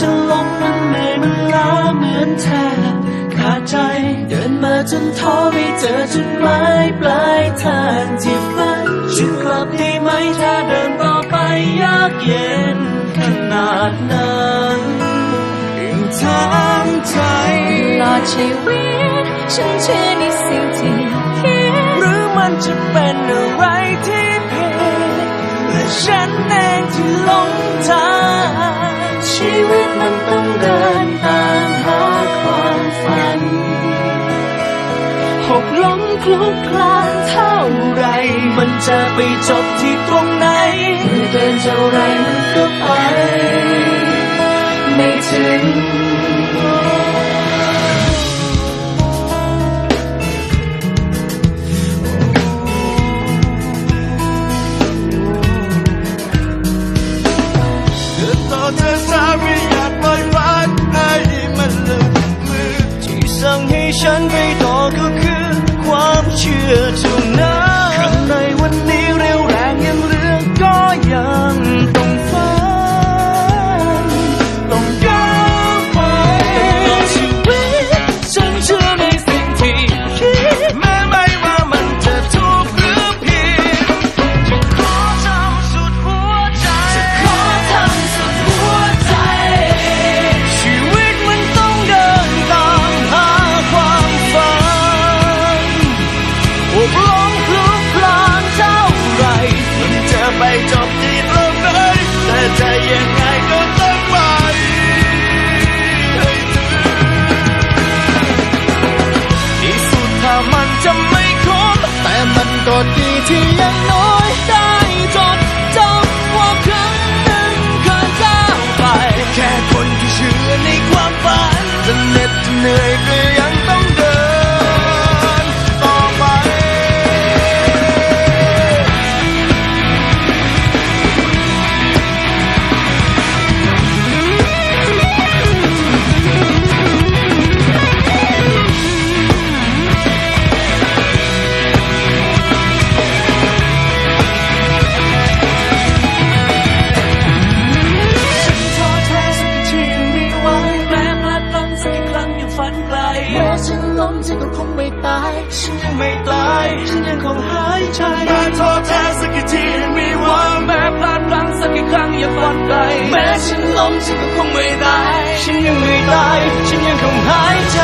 จะลงมันเหนื่อมันล้าเหมือนแทบขาดใจ เดินมาจนท้อไม่เจอจุดหมายปลายทางที่ฝันฉันกลับได้ไหมถ้าเดินต่อไปยากเย็นขนาดนั้นอีกทางใจตลอดชีวิตฉันเชื่อในสิ่งที่คิดหรือมันจะเป็นอะไรที่ผิดและฉันเองที่หลงทาง ชีวิตมันต้องเดินตามหาความฝัน หกล้มคลุกคลานเท่าไร มันจะไปจบที่ตรงไหนเดินเท่าไรมันก็ไป ไม่ถึง ฉันไปต่อก็คือความเชื่อเท่ ก็ดีที่ แม้ฉันล้มฉันก็คงไม่ตาย ฉันยังไม่ตาย ฉันยังคงหายใจแม้ท้อแท้สักกี่ทีมีหวังแม้พลาดพลั้งสักกี่ครั้งอย่าฝันไกลแม้ฉันล้มฉันก็คงไม่ตาย ฉันยังไม่ตาย ฉันยังคงหายใจ